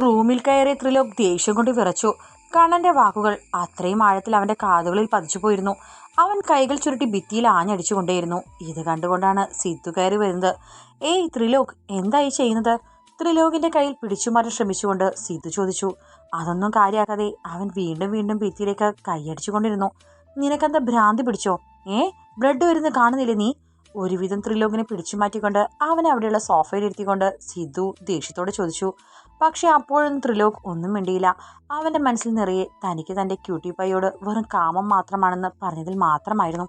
റൂമിൽ കയറിയ ത്രിലോക് ദേഷ്യം കൊണ്ട് വിറച്ചു. കണ്ണന്റെ വാക്കുകൾ അത്രയും ആഴത്തിൽ അവന്റെ കാതുകളിൽ പതിച്ചു പോയിരുന്നു. അവൻ കൈകൾ ചുരുട്ടി ഭിത്തിയിൽ ആഞ്ഞടിച്ചുകൊണ്ടേയിരുന്നു ഇത് കണ്ടുകൊണ്ടാണ് സിദ്ധു കയറി വരുന്നത്. ഏയ് ത്രിലോക് എന്തായി ചെയ്യുന്നത്? ത്രിലോകിന്റെ കയ്യിൽ പിടിച്ചുമാറ്റാൻ ശ്രമിച്ചുകൊണ്ട് സിദ്ധു ചോദിച്ചു. അതൊന്നും കാര്യമാക്കാതെ അവൻ വീണ്ടും വീണ്ടും ഭിത്തിയിലേക്ക് കൈയടിച്ചുകൊണ്ടിരുന്നു നിനക്കെന്താ ഭ്രാന്തി പിടിച്ചോ? ഏ? ബ്ലഡ് വരുന്ന കാണുന്നില്ലേ നീ? ഒരുവിധം ത്രിലോകിനെ പിടിച്ചു മാറ്റിക്കൊണ്ട് അവനെ അവിടെയുള്ള സോഫയിൽ ഇരുത്തിക്കൊണ്ട് സിദ്ധു ദേഷ്യത്തോടെ ചോദിച്ചു. പക്ഷെ അപ്പോഴൊന്നും ത്രിലോക് ഒന്നും മിണ്ടിയില്ല. അവന്റെ മനസ്സിൽ നിറയെ തനിക്ക് തന്റെ ക്യൂട്ടി പൈയോട് വെറും കാമം മാത്രമാണെന്ന് പറഞ്ഞതിൽ മാത്രമായിരുന്നു.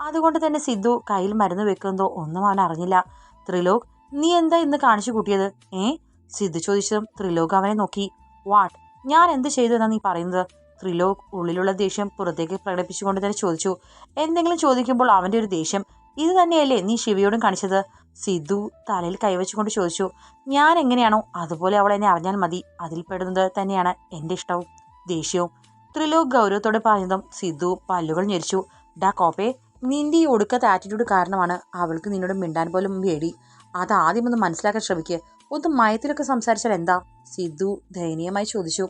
അതുകൊണ്ട് തന്നെ സിദ്ധു കയ്യിൽ മരുന്ന് വെക്കുന്നതോ ഒന്നും അവൻ അറിഞ്ഞില്ല. ത്രിലോക് നീ എന്താ ഇന്ന് കാണിച്ചു കൂട്ടിയത്? ഏ? സിദ്ധു ചോദിച്ചതും ത്രിലോക് അവനെ നോക്കി. വാട്ട്? ഞാൻ എന്ത് ചെയ്തു എന്നാ നീ പറയുന്നത്? ത്രിലോക് ഉള്ളിലുള്ള ദേഷ്യം പുറത്തേക്ക് പ്രകടിപ്പിച്ചുകൊണ്ട് തന്നെ ചോദിച്ചു. എന്തെങ്കിലും ചോദിക്കുമ്പോൾ അവന്റെ ഒരു ദേഷ്യം ഇത് തന്നെയല്ലേ നീ ശിവയോടും കാണിച്ചത്? സിദ്ധു തലയിൽ കൈവച്ചുകൊണ്ട് ചോദിച്ചു ഞാൻ എങ്ങനെയാണോ? അതുപോലെ അവൾ എന്നെ അറിഞ്ഞാൽ മതി. അതിൽ പെടുന്നത് തന്നെയാണ് എന്റെ ഇഷ്ടവും ദേഷ്യവും. ത്രിലോക് ഗൗരവത്തോടെ പറഞ്ഞതും സിദ്ധു പല്ലുകൾ ഞെരിച്ചു. ഡാ കോപ്പേ നിന്റെ ഈ ഒടുക്കത്തെ ആറ്റിറ്റ്യൂഡ് കാരണമാണ് അവൾക്ക് നിന്നോട് മിണ്ടാൻ പോലും വേടി അത് ആദ്യം ഒന്ന് മനസ്സിലാക്കാൻ ശ്രമിക്കുക ഒന്ന് മയത്തിലൊക്കെ സംസാരിച്ചാൽ എന്താ? സിദ്ധു ദയനീയമായി ചോദിച്ചു.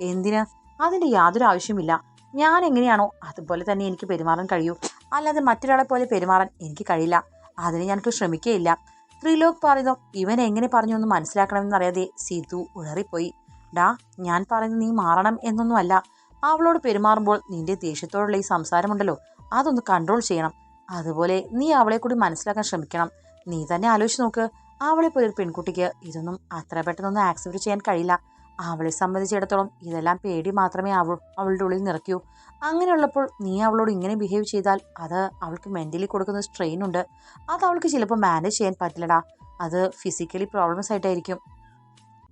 എന്തിന്? അതിന്റെ യാതൊരു ആവശ്യമില്ല ഞാൻ എങ്ങനെയാണോ? അതുപോലെ തന്നെ എനിക്ക് പെരുമാറാൻ കഴിയൂ. അല്ലാതെ മറ്റൊരാളെ പോലെ പെരുമാറാൻ എനിക്ക് കഴിയില്ല. അതിന് ഞാനിപ്പോൾ ശ്രമിക്കുകയില്ല ത്രിലോക് പറയുന്നു ഇവൻ എങ്ങനെ പറഞ്ഞു എന്ന് മനസ്സിലാക്കണമെന്നറിയാതെ സീതു ഉഴറിപ്പോയി ഡാ ഞാൻ പറയുന്നത് നീ മാറണം എന്നൊന്നുമല്ല. അവളോട് പെരുമാറുമ്പോൾ നിന്റെ ദേഷ്യത്തോടുള്ള ഈ സംസാരമുണ്ടല്ലോ അതൊന്ന് കൺട്രോൾ ചെയ്യണം. അതുപോലെ നീ അവളെ കൂടി മനസ്സിലാക്കാൻ ശ്രമിക്കണം. നീ തന്നെ ആലോചിച്ച് നോക്ക് അവളെ പോലെ ഒരു പെൺകുട്ടിക്ക് ഇതൊന്നും അത്ര പെട്ടെന്നൊന്നും ആക്സെപ്റ്റ് ചെയ്യാൻ കഴിയില്ല. അവളെ സംബന്ധിച്ചിടത്തോളം ഇതെല്ലാം പേടി മാത്രമേ അവൾ അവളുടെ ഉള്ളിൽ നിറയ്ക്കൂ. അങ്ങനെയുള്ളപ്പോൾ നീ അവളോട് ഇങ്ങനെ ബിഹേവ് ചെയ്താൽ അത് അവൾക്ക് മെന്റലി കൊടുക്കുന്ന സ്ട്രെയിൻ ഉണ്ട്. അത് അവൾക്ക് ചിലപ്പോൾ മാനേജ് ചെയ്യാൻ പറ്റില്ലടാ. അത് ഫിസിക്കലി പ്രോബ്ലംസ് ആയിട്ടായിരിക്കും.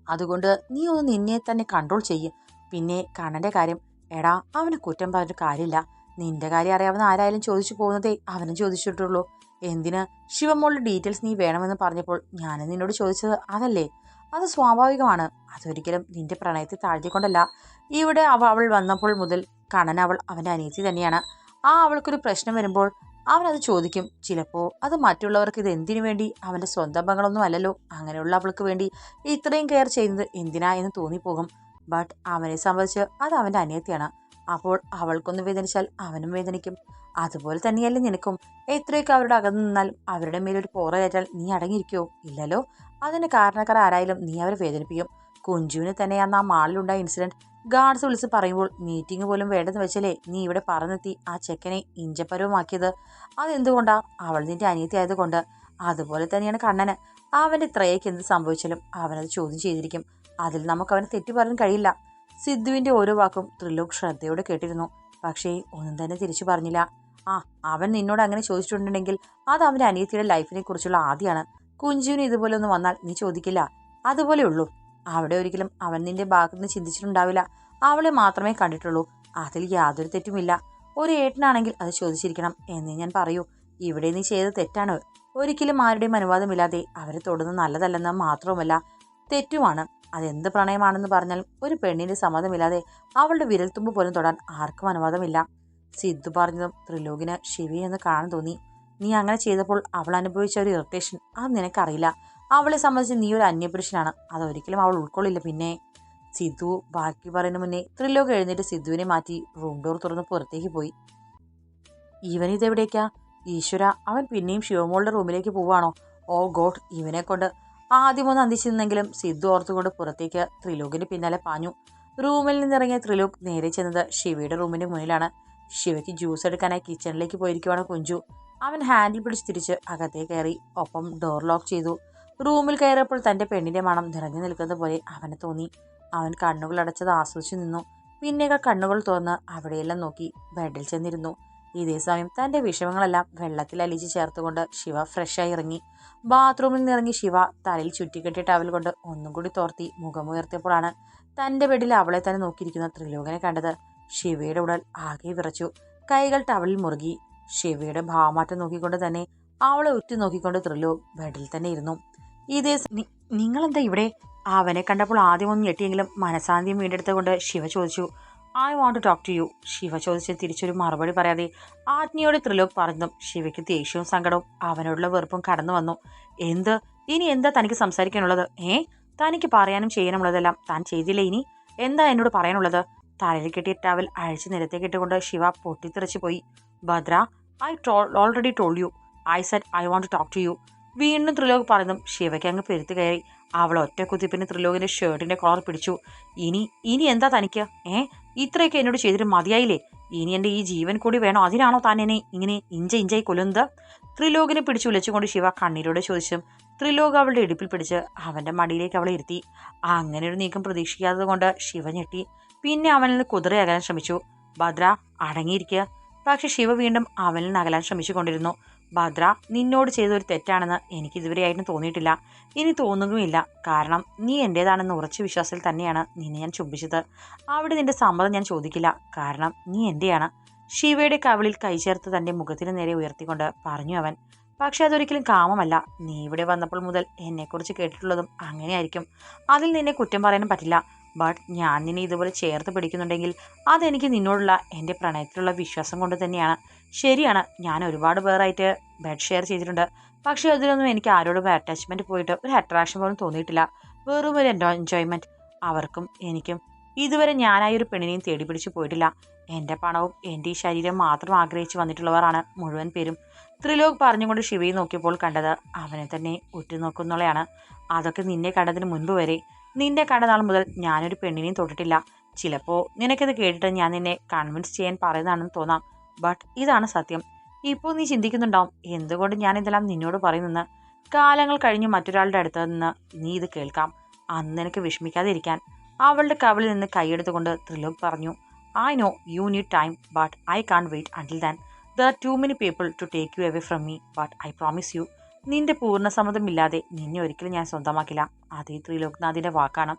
അതുകൊണ്ട് നീ ഒന്ന് നിന്നെ തന്നെ കൺട്രോൾ ചെയ്യും. പിന്നെ കണ്ണന്റെ കാര്യം എടാ അവനെ കുറ്റം പറഞ്ഞിട്ട് കാര്യമില്ല. നിന്റെ കാര്യം അറിയാവുന്ന ആരായാലും ചോദിച്ചു പോകുന്നതേ അവനും ചോദിച്ചിട്ടുള്ളൂ. എന്തിന്? ശിവമോളുടെ ഡീറ്റെയിൽസ് നീ വേണമെന്ന് പറഞ്ഞപ്പോൾ ഞാൻ നിന്നോട് ചോദിച്ചത് അതല്ലേ? അത് സ്വാഭാവികമാണ്. അതൊരിക്കലും നിന്റെ പ്രണയത്തെ താഴ്ത്തിക്കൊണ്ടല്ല. ഇവിടെ അവ അവൾ വന്നപ്പോൾ മുതൽ കണ്ണൻ അവൾ അവന്റെ അനിയത്തി തന്നെയാണ്. ആ അവൾക്കൊരു പ്രശ്നം വരുമ്പോൾ അവനത് ചോദിക്കും. ചിലപ്പോൾ അത് മറ്റുള്ളവർക്ക് ഇത് എന്തിനു വേണ്ടി? അവന്റെ സ്വന്തം മകളൊന്നും അല്ലല്ലോ. അങ്ങനെയുള്ള അവൾക്ക് വേണ്ടി ഇത്രയും കെയർ ചെയ്യുന്നത് എന്തിനാ എന്ന് തോന്നിപ്പോകും. ബട്ട് അവനെ സംബന്ധിച്ച് അത് അവന്റെ അനിയത്തിയാണ്. അപ്പോൾ അവൾക്കൊന്ന് വേദനിച്ചാൽ അവനും വേദനിക്കും. അതുപോലെ തന്നെയല്ലേ നിനക്കും. എത്രയൊക്കെ അവരുടെ അകന്നു നിന്നാൽ അവരുടെ മേലൊരു പോറയേറ്റാൽ നീ അടങ്ങിയിരിക്കുമോ ഇല്ലല്ലോ. അതിന് കാരണക്കാർ ആരായാലും നീ അവരെ വേദനിപ്പിക്കും. കുഞ്ചുവിന് തന്നെ അന്ന് ആ മാളിലുണ്ടായ ഇൻസിഡന്റ് ഗാർഡ്സ് വിളിച്ച് പറയുമ്പോൾ മീറ്റിംഗ് പോലും വേണ്ടെന്ന് വെച്ചല്ലേ നീ ഇവിടെ പറഞ്ഞെത്തി ആ ചെക്കനെ ഇഞ്ചപ്പരവുമാക്കിയത്? അതെന്തുകൊണ്ടാ? അവൾ നിന്റെ അനിയത്തി ആയതുകൊണ്ട്. അതുപോലെ തന്നെയാണ് കണ്ണന്. അവന്റെ ഇത്രയൊക്കെ എന്ത് സംഭവിച്ചാലും അവനത് ചോദ്യം ചെയ്തിരിക്കും. അതിൽ നമുക്ക് അവനെ തെറ്റു പറയാൻ കഴിയില്ല. സിദ്ധുവിന്റെ ഓരോ വാക്കും ത്രിലോക് ശ്രദ്ധയോടെ കേട്ടിരുന്നു. പക്ഷേ ഒന്നും തന്നെ തിരിച്ചു പറഞ്ഞില്ല. ആ അവൻ നിന്നോട് അങ്ങനെ ചോദിച്ചിട്ടുണ്ടെങ്കിൽ അത് അവന്റെ അനിയത്തിയുടെ ലൈഫിനെ കുറിച്ചുള്ള ആദ്യമാണ് കുഞ്ചുവിന് ഇതുപോലെ ഒന്ന് വന്നാൽ നീ ചോദിക്കില്ല. അതുപോലെ ഉള്ളൂ. അവിടെ ഒരിക്കലും അവൻ നിന്റെ ഭാഗത്തുനിന്ന് ചിന്തിച്ചിട്ടുണ്ടാവില്ല. അവളെ മാത്രമേ കണ്ടിട്ടുള്ളൂ. അതിൽ യാതൊരു തെറ്റുമില്ല. ഒരു ഏട്ടനാണെങ്കിൽ അത് ചോദിച്ചിരിക്കണം എന്നേ ഞാൻ പറയൂ. ഇവിടെ നീ ചെയ്ത തെറ്റാണ്. ഒരിക്കലും ആരുടെയും അനുവാദമില്ലാതെ അവരെ തൊടുന്നത് നല്ലതല്ലെന്ന് മാത്രവുമല്ല തെറ്റുമാണ്. അതെന്ത് പ്രണയമാണെന്ന് പറഞ്ഞാൽ ഒരു പെണ്ണിന്റെ സമ്മതമില്ലാതെ അവളുടെ വിരൽത്തുമ്പ് പോലും തൊടാൻ ആർക്കും അനുവാദമില്ല. സിദ്ധു പറഞ്ഞതും ത്രിലോകിന് ശിവയെന്ന് കാണാൻ തോന്നി. നീ അങ്ങനെ ചെയ്തപ്പോൾ അവൾ അനുഭവിച്ച ഒരു ഇറിറ്റേഷൻ അത് നിനക്കറിയില്ല. അവളെ സംബന്ധിച്ച് നീ ഒരു അന്യപുരുഷനാണ്. അതൊരിക്കലും അവൾ ഉൾക്കൊള്ളില്ല. പിന്നെ സിദ്ധു ബാക്കി പറയുന്ന മുന്നേ ത്രിലോക് എഴുന്നേറ്റ് സിദ്ധുവിനെ മാറ്റി റൂം ഡോർ തുറന്ന് പുറത്തേക്ക് പോയി. ഇവൻ ഇതെവിടേക്കാ ഈശ്വര അവൻ പിന്നെയും ശിവമോളുടെ റൂമിലേക്ക് പോവാണോ? ഓ ഗോഡ് ഇവനെ കൊണ്ട്. ആദ്യം ആദ്യമൊന്ന് അന്തിച്ചിരുന്നെങ്കിലും സിദ്ധു ഓർത്തുകൊണ്ട് പുറത്തേക്ക് ത്രിലോകിന്റെ പിന്നാലെ പാഞ്ഞു. റൂമിൽ നിന്നിറങ്ങിയ ത്രിലോക് നേരെ ചെന്നത് ശിവയുടെ റൂമിന്റെ മുന്നിലാണ്. ശിവയ്ക്ക് ജ്യൂസ് എടുക്കാനായി കിച്ചണിലേക്ക് പോയിരിക്കുവാണ് കുഞ്ചു. അവൻ ഹാൻഡിൽ പിടിച്ച് തിരിച്ച് അകത്തേ കയറി. ഒപ്പം ഡോർ ലോക്ക് ചെയ്തു. റൂമിൽ കയറിയപ്പോൾ തന്റെ പെണ്ണിന്റെ മണം നിറഞ്ഞു നിൽക്കുന്നത് പോലെ അവന് തോന്നി. അവൻ കണ്ണുകൾ അടച്ചത് ആസ്വദിച്ചു നിന്നു. പിന്നീട് കണ്ണുകൾ തുറന്ന് അവിടെയെല്ലാം നോക്കി ബെഡിൽ ചെന്നിരുന്നു. ഇതേ സമയം തന്റെ വിഷമങ്ങളെല്ലാം വെള്ളത്തിൽ അലിച്ച് ചേർത്തുകൊണ്ട് ശിവ ഫ്രഷായി ഇറങ്ങി. ബാത്റൂമിൽ നിന്ന് ഇറങ്ങി ശിവ തലയിൽ ചുറ്റിക്കെട്ടിയ ടവൽ കൊണ്ട് ഒന്നും കൂടി തോർത്തി മുഖമുയർത്തിയപ്പോഴാണ് തന്റെ ബെഡിൽ അവളെ തന്നെ നോക്കിയിരിക്കുന്ന ത്രിലോകനെ കണ്ടത്. ശിവയുടെ ഉടൽ ആകെ വിറച്ചു. കൈകൾ ടവലിൽ മുറുകി. ശിവയുടെ ഭാവമാറ്റം നോക്കിക്കൊണ്ട് തന്നെ അവളെ ഉറ്റു നോക്കിക്കൊണ്ട് ത്രിലോക് ബെഡിൽ തന്നെ ഇരുന്നു. ഇതേ നിങ്ങൾ എന്താ ഇവിടെ? അവനെ കണ്ടപ്പോൾ ആദ്യം ഒന്ന് ഞെട്ടിയെങ്കിലും മനസാന്തിയും വീണ്ടെടുത്തുകൊണ്ട് ശിവ ചോദിച്ചു I want to talk to you Shiva ചോദിച്ച് തിരിച്ചൊരു മറുപടി പറയാതെ ആജ്ഞയോട് ത്രിലോക് പറഞ്ഞു. ശിവയ്ക്ക് ദേഷ്യവും സങ്കടവും അവനോടുള്ള വെറുപ്പും കടന്നു വന്നു. എന്ത്? ഇനി എന്താ തനിക്ക് സംസാരിക്കാനുള്ളത്? ഏ? തനിക്ക് പറയാനും ചെയ്യാനുള്ളതെല്ലാം താൻ ചെയ്തില്ലേ ഇനി? എന്താ എന്നോട് പറയാനുള്ളത്? തലയിൽ കെട്ടിയ ടവൽ അഴിച്ച് നിരത്തേക്കിട്ടുകൊണ്ട് ശിവ പൊട്ടിത്തെറിച്ചു പോയി. Bhadra I already told you I said I want to talk to you വീണ്ടും ത്രിലോക് പറഞ്ഞതും ശിവയ്ക്ക് അങ്ങ് പെരുത്ത് കയറി. അവൾ ഒറ്റ കുത്തിപ്പിന് ത്രിലോകിന്റെ ഷർട്ടിന്റെ കോളർ പിടിച്ചു. ഇനി ഇനി എന്താ തനിക്ക്? ഏ? ഇത്രയൊക്കെ എന്നോട് ചെയ്തിട്ട് മതിയായില്ലേ? ഇനി എന്റെ ഈ ജീവൻ കൂടി വേണോ? അതിനാണോ താൻ എന്നെ ഇങ്ങനെ ഇഞ്ച ഇഞ്ചായി കൊല്ലുന്നത്? ത്രിലോകിനെ പിടിച്ചു ഉലച്ചുകൊണ്ട് ശിവ കണ്ണീരോടെ ചോദിച്ചു. ത്രിലോക് അവളുടെ ഇടുപ്പിൽ പിടിച്ച് അവന്റെ മടിയിലേക്ക് അവളെ ഇരുത്തി. അങ്ങനെ ഒരു നീക്കം പ്രതീക്ഷിക്കാത്തത് കൊണ്ട് ശിവ ഞെട്ടി. പിന്നെ അവനിൽ നിന്ന് ശ്രമിച്ചു. ഭദ്ര അടങ്ങിയിരിക്കുക പക്ഷെ ശിവ വീണ്ടും അവനിൽ നിന്ന് അകലാൻ ശ്രമിച്ചുകൊണ്ടിരുന്നു. ഭദ്ര നിന്നോട് ചെയ്തൊരു തെറ്റാണെന്ന് എനിക്ക് ഇതുവരെയായിട്ടും തോന്നിയിട്ടില്ല. ഇനി തോന്നുകയുമില്ല. കാരണം നീ എന്റേതാണെന്ന് ഉറച്ച വിശ്വാസത്തിൽ തന്നെയാണ് നിന്നെ ഞാൻ ചുംബിച്ചത്. അവിടെ നിന്റെ സമ്മതം ഞാൻ ചോദിക്കില്ല. കാരണം നീ എന്റെയാണ് ശിവയുടെ കവിളിൽ കൈചേർത്ത് തന്റെ മുഖത്തിന് നേരെ ഉയർത്തിക്കൊണ്ട് പറഞ്ഞു അവൻ പക്ഷെ അതൊരിക്കലും കാമമല്ല. നീ ഇവിടെ വന്നപ്പോൾ മുതൽ എന്നെക്കുറിച്ച് കേട്ടിട്ടുള്ളതും അങ്ങനെയായിരിക്കും. അതിൽ നിന്നെ കുറ്റം പറയാനും പറ്റില്ല. ബട്ട് ഞാൻ നിന്നെ ഇതുപോലെ ചേർത്ത് പിടിക്കുന്നുണ്ടെങ്കിൽ അതെനിക്ക് നിന്നോടുള്ള എന്റെ പ്രണയത്തിലുള്ള വിശ്വാസം കൊണ്ട് തന്നെയാണ്. ശരിയാണ് ഞാൻ ഒരുപാട് പേരായിട്ട് ബെഡ് ഷെയർ ചെയ്തിട്ടുണ്ട്. പക്ഷേ അതിലൊന്നും എനിക്ക് ആരോടും അറ്റാച്ച്മെന്റ് പോയിട്ട് ഒരു അട്രാക്ഷൻ പോലും തോന്നിയിട്ടില്ല. വെറും ഒരു എൻജോയ്മെന്റ് അവർക്കും എനിക്കും ഇതുവരെ ഞാനായി ഒരു പെണ്ണിനെയും തേടി പിടിച്ചു പോയിട്ടില്ല. എന്റെ പണവും എന്റെ ഈ ശരീരം മാത്രം ആഗ്രഹിച്ച് വന്നിട്ടുള്ളവരാണ് മുഴുവൻ പേരും. ത്രിലോക് പറഞ്ഞുകൊണ്ട് ശിവയെ നോക്കിയപ്പോൾ കണ്ടത് അവനെ തന്നെ ഉറ്റുനോക്കുന്നുള്ളയാണ് അതൊക്കെ നിന്നെ കണ്ടതിന് മുൻപ് വരെ നിന്നെ കണ്ട നാൾ മുതൽ ഞാനൊരു പെണ്ണിനെയും തൊട്ടിട്ടില്ല. ചിലപ്പോൾ നിനക്കിത് കേട്ടിട്ട് ഞാൻ നിന്നെ കൺവിൻസ് ചെയ്യാൻ പറയുന്നതാണെന്ന് തോന്നാം. ബട്ട് ഇതാണ് സത്യം. ഇപ്പോൾ നീ ചിന്തിക്കുന്നുണ്ടാവും എന്തുകൊണ്ട് ഞാൻ ഇതെല്ലാം നിന്നോട് പറയുന്നെന്ന്? കാലങ്ങൾ കഴിഞ്ഞ് മറ്റൊരാളുടെ അടുത്ത് നിന്ന് നീ ഇത് കേൾക്കാം. അന്ന് നിനക്ക് വിഷമിക്കാതിരിക്കാൻ. അവളുടെ കവിളിൽ നിന്ന് കൈയെടുത്തുകൊണ്ട് ത്രിലോക് പറഞ്ഞു I know you need time but I can't wait until then there too many people to take you away from me but I promise you നിന്റെ പൂർണ സമ്മതമില്ലാതെ നിന്നെ ഒരിക്കലും ഞാൻ സ്വന്തമാക്കില്ല. അതേ ത്രിലോക്നാഥിന്റെ വാക്കാണ്.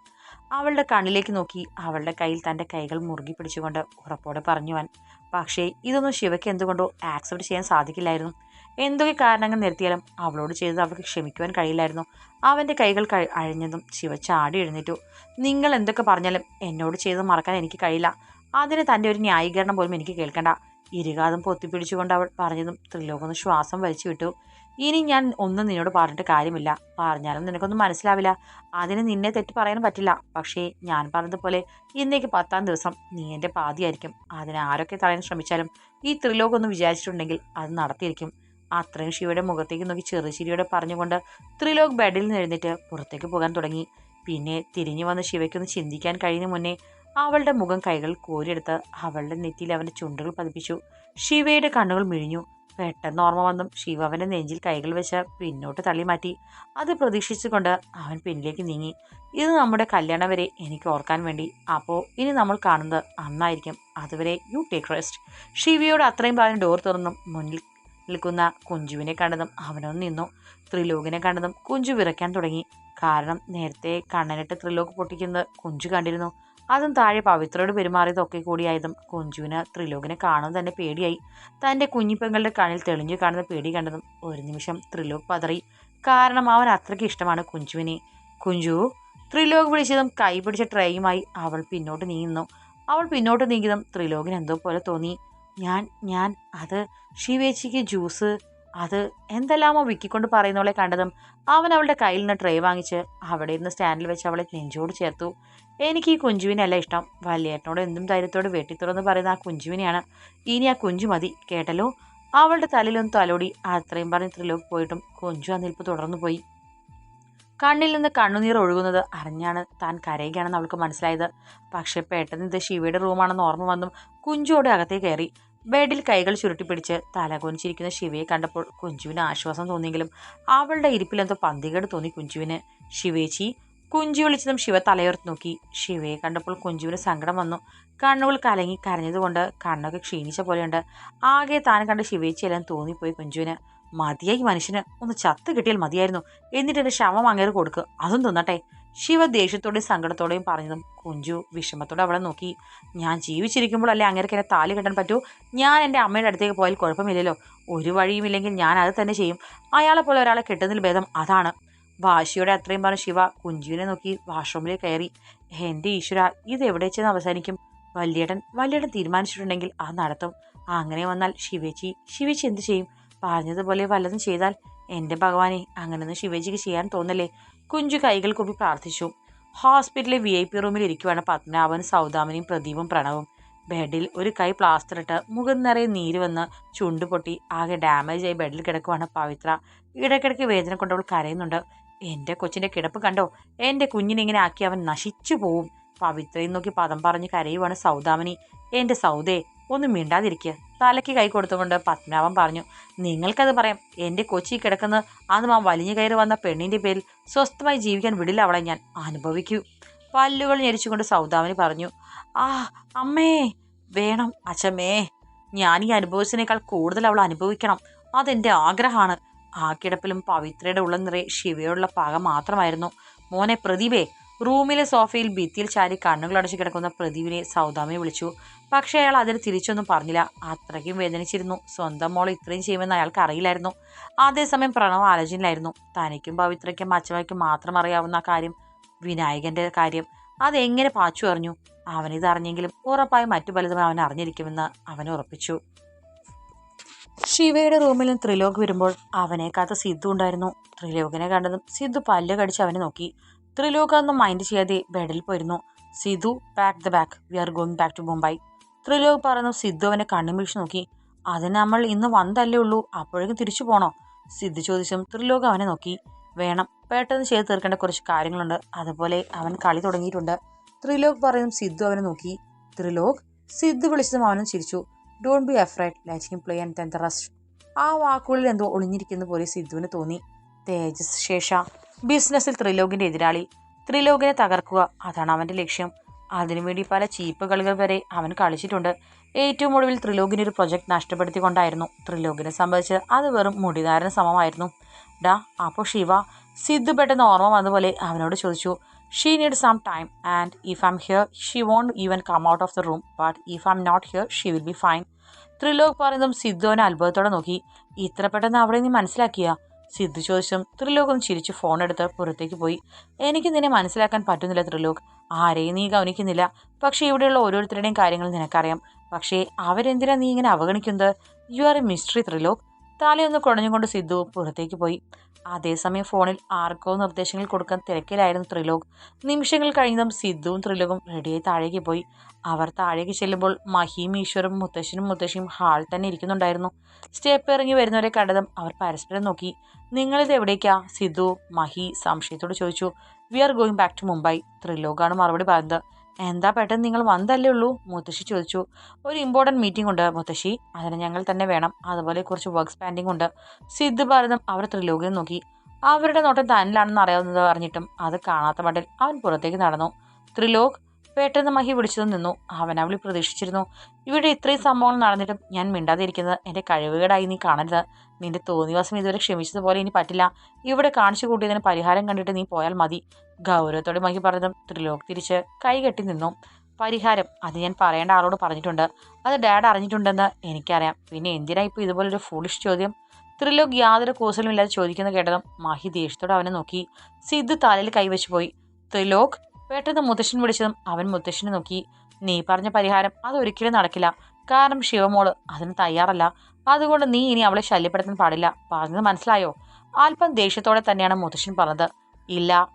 അവളുടെ കണ്ണിലേക്ക് നോക്കി അവളുടെ കയ്യിൽ തന്റെ കൈകൾ മുറുകി പിടിച്ചുകൊണ്ട് ഉറപ്പോടെ പറഞ്ഞുവൻ പക്ഷേ ഇതൊന്നും ശിവയ്ക്ക് എന്തുകൊണ്ടോ ആക്സെപ്റ്റ് ചെയ്യാൻ സാധിക്കില്ലായിരുന്നു. എന്തൊക്കെ കാരണങ്ങൾ നിർത്തിയാലും അവളോട് ചെയ്തത് അവൾക്ക് ക്ഷമിക്കുവാൻ കഴിയില്ലായിരുന്നു. അവന്റെ കൈകൾ അഴിഞ്ഞതും ശിവ ചാടി എഴുന്നേറ്റു. നിങ്ങൾ എന്തൊക്കെ പറഞ്ഞാലും എന്നോട് ചെയ്തത് മറക്കാൻ എനിക്ക് കഴിയില്ല. അതിന് തന്റെ ഒരു ന്യായീകരണം പോലും എനിക്ക് കേൾക്കണ്ട. ഇരുകാതും പൊത്തിപ്പിടിച്ചുകൊണ്ട് അവൾ പറഞ്ഞതും ത്രിലോകൊന്ന് ശ്വാസം വലിച്ചു വിട്ടു. ഇനി ഞാൻ ഒന്നും നിന്നോട് പറഞ്ഞിട്ട് കാര്യമില്ല. പറഞ്ഞാലും നിനക്കൊന്നും മനസ്സിലാവില്ല. അതിന് നിന്നെ തെറ്റ് പറയാനും പറ്റില്ല. പക്ഷേ ഞാൻ പറഞ്ഞതുപോലെ ഇന്നേക്ക് പത്താം ദിവസം നീ എന്റെ പാതിയായിരിക്കും. അതിന് ആരൊക്കെ തടയാൻ ശ്രമിച്ചാലും ഈ ത്രിലോകം ഒന്ന് വിചാരിച്ചിട്ടുണ്ടെങ്കിൽ അത് നടത്തിയിരിക്കും. അത്രയും ശിവയുടെ മുഖത്തേക്ക് നോക്കി ചെറുചിരിയോടെ പറഞ്ഞുകൊണ്ട് ത്രിലോക് ബെഡിൽ നിന്ന് എഴുന്നേറ്റ് പുറത്തേക്ക് പോകാൻ തുടങ്ങി. പിന്നെ തിരിഞ്ഞു വന്ന് ശിവയ്ക്കൊന്ന് ചിന്തിക്കാൻ കഴിയുന്ന മുന്നേ അവളുടെ മുഖം കൈകൾ കോരിയെടുത്ത് അവളുടെ നെറ്റിയിൽ അവന്റെ ചുണ്ടുകൾ പതിപ്പിച്ചു. ശിവയുടെ കണ്ണുകൾ മിഴിഞ്ഞു. പെട്ടെന്ന് ഓർമ്മ വന്നും. ശിവ അവന്റെ നെഞ്ചിൽ കൈകൾ വെച്ച് പിന്നോട്ട് തള്ളി മാറ്റി. അത് പ്രതീക്ഷിച്ചുകൊണ്ട് അവൻ പിന്നിലേക്ക് നീങ്ങി. ഇത് നമ്മുടെ കല്യാണം വരെ എനിക്ക് ഓർക്കാൻ വേണ്ടി. അപ്പോൾ ഇനി നമ്മൾ കാണുന്നത് അന്നായിരിക്കും. അതുവരെ യു ടേക്ക് റെസ്റ്റ്. ശിവയോട് അത്രയും പറഞ്ഞ് ഡോർ തുറന്നും മുന്നിൽ നിൽക്കുന്ന കുഞ്ചുവിനെ കണ്ടതും അവനൊന്ന് നിന്നു. ത്രിലോകിനെ കണ്ടതും കുഞ്ചു വിറയ്ക്കാൻ തുടങ്ങി. കാരണം നേരത്തെ കണ്ണനിട്ട് ത്രിലോക് പൊട്ടിക്കുന്നത് കുഞ്ചു കണ്ടിരുന്നു. അതും താഴെ പവിത്രയോട് പെരുമാറിയതൊക്കെ കൂടിയായതും കുഞ്ചുവിന് ത്രിലോകിനെ കാണുന്നത് തന്നെ പേടിയായി. തന്റെ കുഞ്ഞിപ്പെങ്ങളുടെ കണ്ണിൽ തെളിഞ്ഞു കാണുന്ന പേടി കണ്ടതും ഒരു നിമിഷം ത്രിലോക് പതറി. കാരണം അവൻ അത്രയ്ക്ക് ഇഷ്ടമാണ് കുഞ്ചുവിനെ. കുഞ്ചു ത്രിലോക് വിളിച്ചതും കൈ പിടിച്ച ട്രേയുമായി അവൾ പിന്നോട്ട് നീങ്ങുന്നു. അവൾ പിന്നോട്ട് നീങ്ങിയതും ത്രിലോകിന് എന്തോ പോലെ തോന്നി. ഞാൻ ഞാൻ അത് ശിവേച്ചിക്ക് ജ്യൂസ് അത് എന്തെല്ലാമോ വിക്കിക്കൊണ്ട് പറയുന്നവളെ കണ്ടതും അവൻ അവളുടെ കയ്യിൽ നിന്ന് ട്രേ വാങ്ങിച്ച് അവിടെ ഇരുന്ന് സ്റ്റാൻഡിൽ വെച്ച് അവളെ നെഞ്ചോട് ചേർത്തു. എനിക്ക് ഈ കുഞ്ചുവിനല്ല ഇഷ്ടം. വല്യേട്ടനോട് എന്തും ധൈര്യത്തോട് വെട്ടിത്തുറന്ന് പറയുന്ന ആ കുഞ്ചുവിനെയാണ്. ഇനി ആ കുഞ്ചു മതി കേട്ടല്ലോ? അവളുടെ തലയിലൊന്ന് തലോടി അത്രയും പറഞ്ഞ് ത്രിലോക്ക് പോയിട്ടും കുഞ്ചു ആ നിൽപ്പ് തുടർന്നു പോയി. കണ്ണിൽ നിന്ന് കണ്ണുനീർ ഒഴുകുന്നത് അറിഞ്ഞാണ് താൻ കരയുകയാണെന്ന് അവൾക്ക് മനസ്സിലായത്. പക്ഷേ പെട്ടെന്ന് ഇത് ശിവയുടെ റൂമാണെന്ന് ഓർമ്മ വന്നും കുഞ്ചുവോടെ അകത്തേക്ക് കയറി. ബെഡിൽ കൈകൾ ചുരുട്ടിപ്പിടിച്ച് തലകൊനിച്ചിരിക്കുന്ന ശിവയെ കണ്ടപ്പോൾ കുഞ്ചുവിന് ആശ്വാസം തോന്നിയെങ്കിലും അവളുടെ ഇരിപ്പിലെന്തോ പന്തികേട് തോന്നി കുഞ്ചുവിന്. ശിവേച്ചി കുഞ്ചു വിളിച്ചതും ശിവ തലയോർത്ത് നോക്കി. ശിവയെ കണ്ടപ്പോൾ കുഞ്ചുവിന് സങ്കടം വന്നു. കണ്ണുകൾ കലങ്ങി കരഞ്ഞതുകൊണ്ട് കണ്ണൊക്കെ ക്ഷീണിച്ച പോലെയുണ്ട്. ആകെ താൻ കണ്ട ചെല്ലാൻ തോന്നിപ്പോയി കുഞ്ചുവിന്. മതിയായി മനുഷ്യന് ഒന്ന് ചത്ത് കിട്ടിയാൽ മതിയായിരുന്നു. എന്നിട്ട് എന്റെ ശവം അങ്ങേറ് കൊടുക്കുക അതും തിന്നട്ടെ. ശിവ ദേഷ്യത്തോടെയും സങ്കടത്തോടെയും പറഞ്ഞതും കുഞ്ചു വിഷമത്തോടെ അവളെ നോക്കി. ഞാൻ ജീവിച്ചിരിക്കുമ്പോൾ ജീവിച്ചിരിക്കുമ്പോഴല്ലേ അങ്ങേർക്ക് എന്നെ താലി കെട്ടാൻ പറ്റൂ? ഞാൻ എന്റെ അമ്മയുടെ അടുത്തേക്ക് പോയാൽ കുഴപ്പമില്ലല്ലോ. ഒരു വഴിയുമില്ലെങ്കിൽ ഞാൻ അത് തന്നെ ചെയ്യും. അയാളെ പോലെ ഒരാളെ കെട്ടുന്നതിൽ ഭേദം അതാണ്. വാശിയോടെ അത്രയും പറഞ്ഞ ശിവ കുഞ്ചുവിനെ നോക്കി വാഷ്റൂമിലേക്ക് കയറി. എന്റെ ഈശ്വര ഇത് എവിടെ ചെന്ന് അവസാനിക്കും? വല്യേട്ടൻ വല്യേട്ടൻ തീരുമാനിച്ചിട്ടുണ്ടെങ്കിൽ അത് നടത്തും അങ്ങനെ വന്നാൽ ശിവേച്ചി ശിവേച്ചി എന്ത് ചെയ്യും? പറഞ്ഞതുപോലെ വല്ലതും ചെയ്താൽ എന്റെ ഭഗവാനെ അങ്ങനെയൊന്നും ശിവജിക്ക് ചെയ്യാൻ തോന്നല്ലേ? കുഞ്ചു കൈകൾ കൂപ്പി പ്രാർത്ഥിച്ചു. ഹോസ്പിറ്റലിലെ വി ഐ പി റൂമിൽ ഇരിക്കുവാണ് പത്മനാഭൻ സൗദാമനിയും പ്രദീപും പ്രണവും. ബെഡിൽ ഒരു കൈ പ്ലാസ്റ്റർ ഇട്ട് മുഖം നിറയെ നീര് വന്ന് ചുണ്ടുപൊട്ടി ആകെ ഡാമേജ് ആയി ബെഡിൽ കിടക്കുവാണ് പവിത്ര. ഇടയ്ക്കിടയ്ക്ക് വേദന കൊണ്ടവൾ കരയുന്നുണ്ട്. എന്റെ കൊച്ചിന്റെ കിടപ്പ് കണ്ടോ? എന്റെ കുഞ്ഞിനെ ഇങ്ങനെ ആക്കി അവൻ നശിച്ചു പോവും. പവിത്രയും നോക്കി പദം പറഞ്ഞ് കരയുവാണ് സൗദാമിനി. എന്റെ സൗദേ ഒന്നും മിണ്ടാതിരിക്കുക തലയ്ക്ക് കൈ കൊടുത്തുകൊണ്ട് പത്മനാഭൻ പറഞ്ഞു നിങ്ങൾക്കത് പറയാം. എന്റെ കൊച്ചി കിടക്കുന്ന അന്ന് ആ വലിഞ്ഞു കയറി വന്ന പെണ്ണിന്റെ പേരിൽ സ്വസ്ഥമായി ജീവിക്കാൻ വിടില്ല അവളെ ഞാൻ. അനുഭവിക്കൂ. പല്ലുകൾ ഞെരിച്ചുകൊണ്ട് സൗദാമിനി പറഞ്ഞു ആ അമ്മേ വേണം അച്ഛമേ ഞാൻ ഈ അനുഭവിച്ചതിനേക്കാൾ കൂടുതൽ അവൾ അനുഭവിക്കണം. അതെന്റെ ആഗ്രഹമാണ്. ആ കിടപ്പിലും പവിത്രയുടെ ഉള്ള നിറയെ ശിവയോടുള്ള പാക മാത്രമായിരുന്നു. മോനെ പ്രദീപേ റൂമിലെ സോഫയിൽ ഭിത്തിയിൽ ചാരി കണ്ണുകളടച്ച് കിടക്കുന്ന പ്രദീപിനെ സൗദാമി വിളിച്ചു. പക്ഷേ അയാൾ അതിന് തിരിച്ചൊന്നും പറഞ്ഞില്ല. അത്രയ്ക്കും വേദനിച്ചിരുന്നു. സ്വന്തം മോൾ ഇത്രയും ചെയ്യുമെന്ന് അയാൾക്ക് അറിയില്ലായിരുന്നു. അതേസമയം പ്രണവ് ആലോചനയിലായിരുന്നു. തനിക്കും പവിത്രയ്ക്കും അച്ഛമ്മയ്ക്കും മാത്രം അറിയാവുന്ന കാര്യം വിനായകന്റെ കാര്യം അതെങ്ങനെ പാച്ചു അറിഞ്ഞു? അവനിത് അറിഞ്ഞെങ്കിലും ഉറപ്പായും മറ്റു പലതും അവൻ അറിഞ്ഞിരിക്കുമെന്ന് അവൻ ഉറപ്പിച്ചു. ശിവയുടെ റൂമിൽ നിന്ന് ത്രിലോക് വരുമ്പോൾ അവനെ കാത്ത സിദ്ധു ഉണ്ടായിരുന്നു. ത്രിലോകിനെ കണ്ടതും സിദ്ധു പല്ല് കടിച്ച് അവനെ നോക്കി. ത്രിലോക് അതൊന്നും മൈൻഡ് ചെയ്യാതെ ബെഡിൽ പോയിരുന്നു. Sidhu pack the bag we are going back to Mumbai Trilok പറഞ്ഞു സിദ്ധു അവനെ കണ്ണും വീഴ്ച നോക്കി. അതിന് നമ്മൾ ഇന്ന് വന്നതല്ലേ ഉള്ളൂ. അപ്പോഴേക്കും തിരിച്ചു പോണോ? സിദ്ധു ചോദിച്ചും ത്രിലോക് അവനെ നോക്കി. വേണം. പെട്ടെന്ന് ചെയ്ത് തീർക്കേണ്ട കുറച്ച് കാര്യങ്ങളുണ്ട്. അതുപോലെ അവൻ കളി തുടങ്ങിയിട്ടുണ്ട്. ത്രിലോക് പറയും സിദ്ധു അവനെ നോക്കി. ത്രിലോക് സിദ്ധു വിളിച്ചതും അവനും ചിരിച്ചു. Don't be afraid latching play and then the rest ആ വാക്കുകളിൽ എന്തോ ഒളിഞ്ഞിരിക്കുന്ന പോലെ സിദ്ധുവിന് തോന്നി. തേജസ് ശേഷ. ബിസിനസ്സിൽ ത്രിലോകിന്റെ എതിരാളി. ത്രിലോകിനെ തകർക്കുക. അതാണ് അവന്റെ ലക്ഷ്യം. അതിനുവേണ്ടി പല ചീപ്പ് കളികൾ വരെ അവൻ കളിച്ചിട്ടുണ്ട്. ഏറ്റവും ഒടുവിൽ ത്രിലോകിന് ഒരു പ്രൊജക്ട് നഷ്ടപ്പെടുത്തിക്കൊണ്ടായിരുന്നു. ത്രിലോകിനെ സംബന്ധിച്ച് അത് വെറും മുടിധാരന് സമമായിരുന്നു. ഡാ അപ്പോൾ ശിവ. സിദ്ധു പെട്ടെന്ന് ഓർമ്മ വന്നപോലെ അവനോട് ചോദിച്ചു. Some time and if I'm here she won't even come out of the room but if I'm not here she will be fine Trilok പറയുന്നതും സിദ്ധു അത്ഭുതത്തോടെ നോക്കി. ഇത്ര പെട്ടെന്ന് അവിടെ നീ മനസ്സിലാക്കിയ? സിദ്ധു ചോദിച്ചും ത്രിലോക് ചിരിച്ച് ഫോൺ എടുത്ത് പുറത്തേക്ക് പോയി. എനിക്ക് നിന്നെ മനസ്സിലാക്കാൻ പറ്റുന്നില്ല ത്രിലോക്. ആരെയും നീ ഗവനിക്കുന്നില്ല പക്ഷേ ഇവിടെയുള്ള ഓരോരുത്തരുടെയും കാര്യങ്ങൾ നിനക്കറിയാം. പക്ഷേ അവരെന്തിനാ നീ ഇങ്ങനെ അവഗണിക്കുന്നത്? You are a mystery Trilok. തലയൊന്ന് കുടഞ്ഞുകൊണ്ട് സിദ്ധു പുറത്തേക്ക് പോയി. അതേസമയം ഫോണിൽ ആർക്കോ നിർദ്ദേശങ്ങൾ കൊടുക്കാൻ തിരക്കിലായിരുന്നു ത്രിലോക്. നിമിഷങ്ങൾ കഴിഞ്ഞതും സിദ്ധുവും ത്രിലോകും റെഡിയായി താഴേക്ക് പോയി. അവർ താഴേക്ക് ചെല്ലുമ്പോൾ മഹിയും ഈശ്വരും മുത്തശ്ശനും മുത്തശ്ശിയും ഹാൾ തന്നെ ഇരിക്കുന്നുണ്ടായിരുന്നു. സ്റ്റെപ്പ് ഇറങ്ങി വരുന്നവരെ കണ്ടതും അവർ പരസ്പരം നോക്കി. നിങ്ങളിത് എവിടേക്കാ? സിദ്ധു മഹി സംശയത്തോട് ചോദിച്ചു. We are going back to Mumbai ത്രിലോകാണ് മറുപടി പറഞ്ഞത്. എന്താ പെട്ടെന്ന് നിങ്ങൾ വന്നതല്ലേ ഉള്ളൂ? മുത്തശ്ശി ചോദിച്ചു. ഒരു ഇമ്പോർട്ടന്റ് മീറ്റിംഗ് ഉണ്ട് മുത്തശ്ശി. അതിന് ഞങ്ങൾ തന്നെ വേണം. അതുപോലെ കുറച്ച് വർക്ക് സ്പാൻഡിംഗ് ഉണ്ട്. സിദ്ധ് ഭാരതം അവർ ത്രിലോകിനെ നോക്കി. അവരുടെ നോട്ടം തന്നിലാണെന്ന് അറിയാവുന്നത് അറിഞ്ഞിട്ടും അത് കാണാത്ത മട്ടിൽ അവൻ പുറത്തേക്ക് നടന്നു. ത്രിലോക് പെട്ടെന്ന് മഹി വിളിച്ചത് നിന്നു. അവൻ അവളി പ്രതീക്ഷിച്ചിരുന്നു. ഇവിടെ ഇത്രയും സംഭവങ്ങൾ നടന്നിട്ടും ഞാൻ മിണ്ടാതിരിക്കുന്നത് എന്റെ കഴിവുകേടായി നീ കാണരുത്. നിന്റെ തോന്നിവാസം ഇതുവരെ ക്ഷമിച്ചതുപോലെ ഇനി പറ്റില്ല. ഇവിടെ കാണിച്ചു കൂട്ടിയതിന് പരിഹാരം കണ്ടിട്ട് നീ പോയാൽ മതി. ഗൗരവത്തോടെ മഹി പറഞ്ഞതും ത്രിലോക് തിരിച്ച് കൈകെട്ടി നിന്നു. പരിഹാരം അത് ഞാൻ പറയേണ്ട ആളോട് പറഞ്ഞിട്ടുണ്ട്. അത് ഡാഡ് അറിഞ്ഞിട്ടുണ്ടെന്ന് എനിക്കറിയാം. പിന്നെ എന്തിനാ ഇപ്പോൾ ഇതുപോലൊരു ഫൂളിഷ് ചോദ്യം? ത്രിലോക് യാതൊരു കൂസലുമില്ലാതെ ചോദിക്കുന്ന കേട്ടതും മഹി ദേഷ്യത്തോടെ അവനെ നോക്കി. സിദ്ധു തലയിൽ കൈവച്ചു പോയി. ത്രിലോക് പെട്ടെന്ന് മുത്തശ്ശൻ വിളിച്ചതും അവൻ മുത്തശ്ശനെ നോക്കി. നീ പറഞ്ഞ പരിഹാരം അതൊരിക്കലും നടക്കില്ല. കാരണം ശിവമോൾ അതിന് തയ്യാറല്ല. അതുകൊണ്ട് നീ ഇനി അവളെ ശല്യപ്പെടുത്താൻ പാടില്ല. പറഞ്ഞത് മനസ്സിലായോ? അല്പം ദേഷ്യത്തോടെ തന്നെയാണ് മുത്തശ്ശൻ പറഞ്ഞത്. ഇല്ല.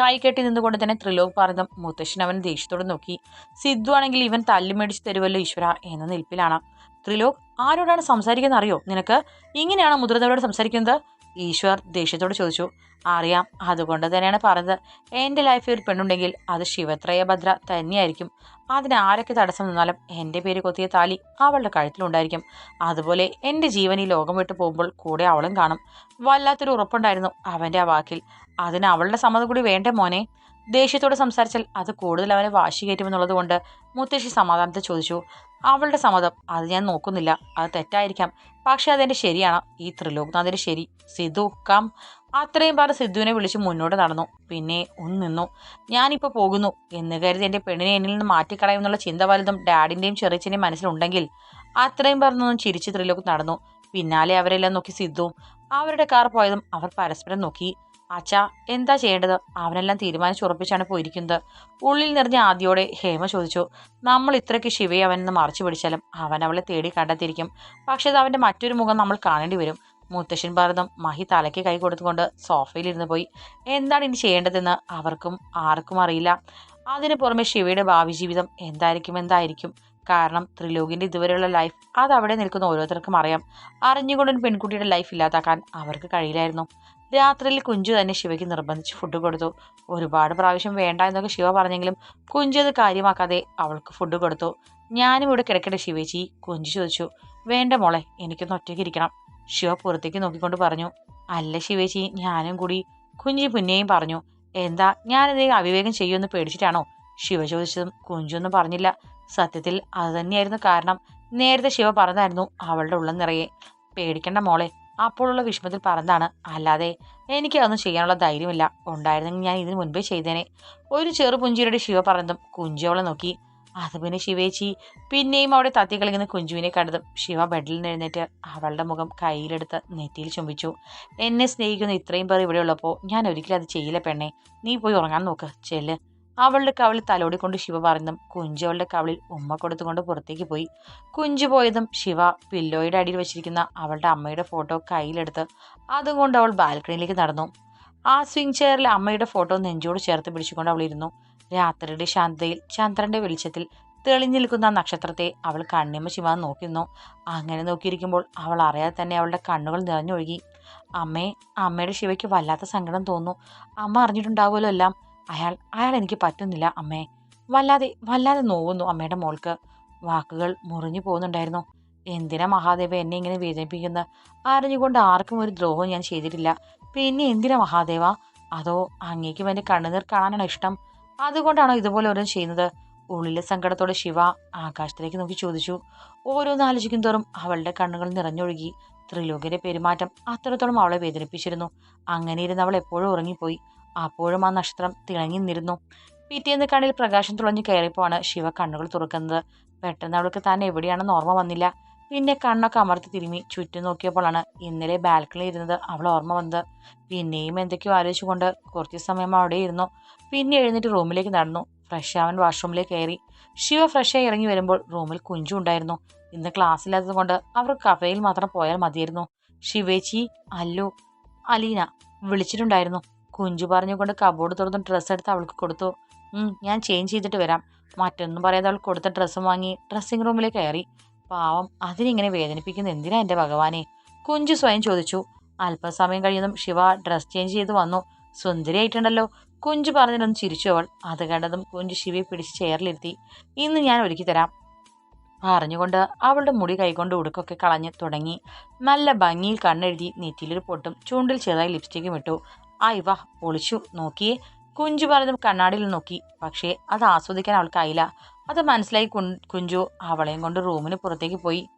കൈ കെട്ടി നിന്നുകൊണ്ട് തന്നെ ത്രിലോക് പറഞ്ഞതും മുത്തശ്ശൻ അവൻ ദേഷ്യത്തോടെ നോക്കി. സിദ്ധു ആണെങ്കിൽ ഇവൻ തല്ലുമേടിച്ച് തരുമല്ലോ ഈശ്വര എന്ന നിൽപ്പിലാണ്. ത്രിലോക് ആരോടാണ് സംസാരിക്കുന്നത് അറിയോ? നിനക്ക്? ഇങ്ങനെയാണ് മുതിർന്നവരോട് സംസാരിക്കുന്നത്? ഈശ്വർ ദേഷ്യത്തോട് ചോദിച്ചു അറിയാം അതുകൊണ്ട് തന്നെയാണ് പറഞ്ഞത്. എന്റെ ലൈഫിൽ ഒരു പെണ്ണുണ്ടെങ്കിൽ അത് ശിവത്രയ ഭദ്ര തന്നെയായിരിക്കും. അതിന് ആരൊക്കെ തടസ്സം നിന്നാലും എന്റെ പേര് കൊത്തിയ താലി അവളുടെ കഴുത്തിലുണ്ടായിരിക്കും. അതുപോലെ എന്റെ ജീവൻ ഈ ലോകം വിട്ടു പോകുമ്പോൾ കൂടെ അവളും കാണും. വല്ലാത്തൊരു ഉറപ്പുണ്ടായിരുന്നു അവന്റെ ആ വാക്കിൽ. അതിന് അവളുടെ സമ്മതം കൂടി വേണ്ടേ മോനെ? ദേഷ്യത്തോട് സംസാരിച്ചാൽ അത് കൂടുതൽ അവനെ വാശി കയറ്റുമെന്നുള്ളത് കൊണ്ട് മുത്തശ്ശി സമാധാനത്തെ ചോദിച്ചു അവളുടെ സമ്മതം അത് ഞാൻ നോക്കുന്നില്ല. അത് തെറ്റായിരിക്കാം. പക്ഷെ അതെന്റെ ശരിയാണ്. ഈ ത്രിലോക്നാഥിന്റെ ശരി. സിദ്ധു കം. അത്രയും പറഞ്ഞ് സിദ്ധുവിനെ വിളിച്ച് മുന്നോട്ട് നടന്നു. പിന്നെ ഒന്ന് നിന്നു. ഞാനിപ്പോൾ പോകുന്നു എന്ന് കരുതി എന്റെ പെണ്ണിനെ എന്നിൽ നിന്ന് മാറ്റിക്കളയുമെന്നുള്ള ചിന്ത വലുതും ഡാഡിന്റെയും ചെറിയച്ഛന്റെയും മനസ്സിലുണ്ടെങ്കിൽ അത്രയും പറഞ്ഞൊന്നും ചിരിച്ച് ത്രിലോക് നടന്നു. പിന്നാലെ അവരെല്ലാം നോക്കി സിദ്ധു അവരുടെ കാർ പോയതും അവർ പരസ്പരം നോക്കി. അച്ഛാ എന്താ ചെയ്യേണ്ടത്? അവനെല്ലാം തീരുമാനിച്ചുറപ്പിച്ചാണ് പോയിരിക്കുന്നത്. ഉള്ളിൽ നിറഞ്ഞ ആദ്യോടെ ഹേമ ചോദിച്ചു നമ്മൾ ഇത്രയ്ക്ക് ശിവയെ അവനെന്ന് മറിച്ചു പിടിച്ചാലും അവൻ അവളെ തേടി കണ്ടെത്തിയിരിക്കും. പക്ഷേ അത് അവന്റെ മറ്റൊരു മുഖം നമ്മൾ കാണേണ്ടി വരും. മുത്തശ്ശൻ ഭാരതം മഹി തലയ്ക്ക് കൈ കൊടുത്തുകൊണ്ട് സോഫയിലിരുന്ന് പോയി. എന്താണ് ഇനി ചെയ്യേണ്ടതെന്ന് അവർക്കും ആർക്കും അറിയില്ല. അതിന് പുറമെ ശിവയുടെ ഭാവി ജീവിതം എന്തായിരിക്കും എന്തായിരിക്കും? കാരണം ത്രിലോകിന്റെ ഇതുവരെയുള്ള ലൈഫ് അത് അവിടെ നിൽക്കുന്ന ഓരോരുത്തർക്കും അറിയാം. അറിഞ്ഞുകൊണ്ടൊരു പെൺകുട്ടിയുടെ ലൈഫ് ഇല്ലാതാക്കാൻ അവർക്ക് കഴിയില്ലായിരുന്നു. രാത്രിയിൽ കുഞ്ചു തന്നെ ശിവയ്ക്ക് നിർബന്ധിച്ച് ഫുഡ് കൊടുത്തു. ഒരുപാട് പ്രാവശ്യം വേണ്ട എന്നൊക്കെ ശിവ പറഞ്ഞെങ്കിലും കുഞ്ചു അത് കാര്യമാക്കാതെ അവൾക്ക് ഫുഡ് കൊടുത്തു. ഞാനും ഇവിടെ കിടക്കട്ടെ ശിവേച്ചി കുഞ്ചു ചോദിച്ചു. വേണ്ട മോളെ എനിക്കൊന്ന് ഒറ്റയ്ക്ക് ഇരിക്കണം. ശിവ പുറത്തേക്ക് നോക്കിക്കൊണ്ട് പറഞ്ഞു. അല്ല ശിവേച്ചി ഞാനും കൂടി. കുഞ്ചു പിന്നെയും പറഞ്ഞു. എന്താ ഞാനിതേ അവിവേകം ചെയ്യുമെന്ന് പേടിച്ചിട്ടാണോ? ശിവ ചോദിച്ചതും കുഞ്ചൊന്നും പറഞ്ഞില്ല. സത്യത്തിൽ അത് തന്നെയായിരുന്നു കാരണം. നേരത്തെ ശിവ പറഞ്ഞായിരുന്നു അവളുടെ ഉള്ളം നിറയെ. പേടിക്കണ്ട മോളെ അപ്പോഴുള്ള വിഷമത്തിൽ പറഞ്ഞതാണ് അല്ലാതെ എനിക്ക് അതൊന്നും ചെയ്യാനുള്ള ധൈര്യമില്ല. ഉണ്ടായിരുന്നെങ്കിൽ ഞാൻ ഇതിനു മുൻപേ ചെയ്തേനെ. ഒരു ചെറു പുഞ്ചിയുടെ ശിവ പറഞ്ഞതും കുഞ്ചോളെ നോക്കി. അത് പിന്നെ ശിവേച്ചി പിന്നെയും അവിടെ തത്തി കളിക്കുന്ന കുഞ്ചുവിനെ കണ്ടതും ശിവ ബെഡിൽ എഴുന്നേറ്റ് അവളുടെ മുഖം കയ്യിലെടുത്ത് നെറ്റിയിൽ ചുംബിച്ചു. എന്നെ സ്നേഹിക്കുന്ന ഇത്രയും പേർ ഇവിടെയുള്ളപ്പോൾ ഞാൻ ഒരിക്കലും അത് ചെയ്യില്ല പെണ്ണെ. നീ പോയി ഉറങ്ങാൻ നോക്ക്. ചെല്ല്. അവളുടെ കവിളിൽ തലോടിക്കൊണ്ട് ശിവ പറഞ്ഞതും കുഞ്ചു അവളുടെ കവളിൽ ഉമ്മ കൊടുത്തുകൊണ്ട് പുറത്തേക്ക് പോയി. കുഞ്ചു പോയതും ശിവ പില്ലോയുടെ അടിയിൽ വെച്ചിരിക്കുന്ന അവളുടെ അമ്മയുടെ ഫോട്ടോ കയ്യിലെടുത്ത് അതുകൊണ്ട് അവൾ ബാൽക്കണിയിലേക്ക് നടന്നു. ആ സ്വിംഗ് ചെയറിൽ അമ്മയുടെ ഫോട്ടോ നെഞ്ചോട് ചേർത്ത് പിടിച്ചുകൊണ്ട് അവൾ ഇരുന്നു. രാത്രിയുടെ ശാന്തതയിൽ ചന്ദ്രന്റെ വെളിച്ചത്തിൽ തെളിഞ്ഞു നിൽക്കുന്ന നക്ഷത്രത്തെ അവൾ കണ്ണിമ ശിവ നോക്കിയിരുന്നു അങ്ങനെ നോക്കിയിരിക്കുമ്പോൾ അവൾ അറിയാതെ തന്നെ അവളുടെ കണ്ണുകൾ നിറഞ്ഞൊഴുകി. അമ്മേ അമ്മയുടെ ശിവയ്ക്ക് വല്ലാത്ത സങ്കടം തോന്നുന്നു. അമ്മ അറിഞ്ഞിട്ടുണ്ടാവുമല്ലോ എല്ലാം. അയാൾ അയാൾ എനിക്ക് പറ്റുന്നില്ല അമ്മേ. വല്ലാതെ വല്ലാതെ നോവുന്നു അമ്മയുടെ മോൾക്ക്. വാക്കുകൾ മുറിഞ്ഞു പോകുന്നുണ്ടായിരുന്നു. എന്തിനാ മഹാദേവ എന്നെ ഇങ്ങനെ വേദനിപ്പിക്കുന്നത്? അറിഞ്ഞുകൊണ്ട് ആർക്കും ഒരു ദ്രോഹവും ഞാൻ ചെയ്തിട്ടില്ല. പിന്നെ എന്തിനാ മഹാദേവ? അതോ അങ്ങേക്കും എന്റെ കണ്ണുനീർ കാണാനാണ് ഇഷ്ടം? അതുകൊണ്ടാണോ ഇതുപോലെ ഓരോ ചെയ്യുന്നത്? ഉള്ളിലെ സങ്കടത്തോടെ ശിവ ആകാശത്തിലേക്ക് നോക്കി ചോദിച്ചു. ഓരോന്ന് ആലോചിക്കും തോറും അവളുടെ കണ്ണുകൾ നിറഞ്ഞൊഴുകി. ത്രിലോകിന്റെ പെരുമാറ്റം അത്രത്തോളം അവളെ വേദനിപ്പിച്ചിരുന്നു. അങ്ങനെ ഇരുന്ന് അവൾ എപ്പോഴും ഉറങ്ങിപ്പോയി. അപ്പോഴും ആ നക്ഷത്രം തിളങ്ങി നിന്നിരുന്നു. പിറ്റേന്ന് കണ്ണിൽ പ്രകാശം തുളഞ്ഞു കയറിയപ്പോഴാണ് ശിവ കണ്ണുകൾ തുറക്കുന്നത്. പെട്ടെന്ന് അവൾക്ക് താൻ എവിടെയാണെന്ന് ഓർമ്മ വന്നില്ല. പിന്നെ കണ്ണൊക്കെ അമർത്തി തിരുമ്മി ചുറ്റും നോക്കിയപ്പോഴാണ് ഇന്നലെ ബാൽക്കണിയിൽ ഇരുന്നത് അവൾ ഓർമ്മ വന്നത്. പിന്നെയും എന്തൊക്കെയോ ആലോചിച്ചുകൊണ്ട് കുറച്ച് സമയം അവിടെ ഇരുന്നു. പിന്നെ എഴുന്നേറ്റ് റൂമിലേക്ക് നടന്നു. ഫ്രഷ് ആവാൻ വാഷ്റൂമിലേക്ക് കയറി. ശിവ ഫ്രഷായി ഇറങ്ങി വരുമ്പോൾ റൂമിൽ കുഞ്ചു ഉണ്ടായിരുന്നു. ഇന്ന് ക്ലാസ് ഇല്ലാത്തത് കൊണ്ട് അവർ കഫേയിൽ മാത്രം പോയാൽ മതിയായിരുന്നു. ശിവേച്ചി അല്ലു അലീന വിളിച്ചിട്ടുണ്ടായിരുന്നു. കുഞ്ചു പറഞ്ഞുകൊണ്ട് കബോർഡ് തുറന്ന് ഡ്രസ്സ് എടുത്ത് അവൾക്ക് കൊടുത്തു. ഞാൻ ചേഞ്ച് ചെയ്തിട്ട് വരാം. മറ്റൊന്നും പറയാതെ അവൾ കൊടുത്ത ഡ്രസ്സും വാങ്ങി ഡ്രസ്സിംഗ് റൂമിലേക്ക് കയറി. പാവം അതിനിങ്ങനെ വേദനിപ്പിക്കുന്നത് എന്തിനാ എന്റെ ഭഗവാനെ? കുഞ്ചു സ്വയം ചോദിച്ചു. അല്പസമയം കഴിയുന്നതും ശിവ ഡ്രസ് ചേഞ്ച് ചെയ്ത് വന്നു. സുന്ദരിയായിട്ടുണ്ടല്ലോ. കുഞ്ചു പറഞ്ഞതിനൊന്ന് ചിരിച്ചു അവൾ. അത് കണ്ടതും കുഞ്ചു ശിവയെ പിടിച്ച് ചെയറിലിരുത്തി ഇന്ന് ഞാൻ ഒരുക്കി തരാം. പറഞ്ഞുകൊണ്ട് അവളുടെ മുടി കൈകൊണ്ട് ഉടുക്കൊക്കെ കളഞ്ഞ് തുടങ്ങി. നല്ല ഭംഗിയിൽ കണ്ണെഴുതി നെറ്റിയിലൊരു പൊട്ടും. ചൂണ്ടിൽ ചെറുതായി ലിപ്സ്റ്റിക്കും ഇട്ടു. ആയി വാ പൊളിച്ചു നോക്കിയേ. കുഞ്ചു പറഞ്ഞതും കണ്ണാടിയിൽ നോക്കി. പക്ഷേ അത് ആസ്വദിക്കാൻ അവൾക്കായില്ല അത് മനസ്സിലായി കുഞ്ചു അവളെയും കൊണ്ട് റൂമിന് പുറത്തേക്ക് പോയി.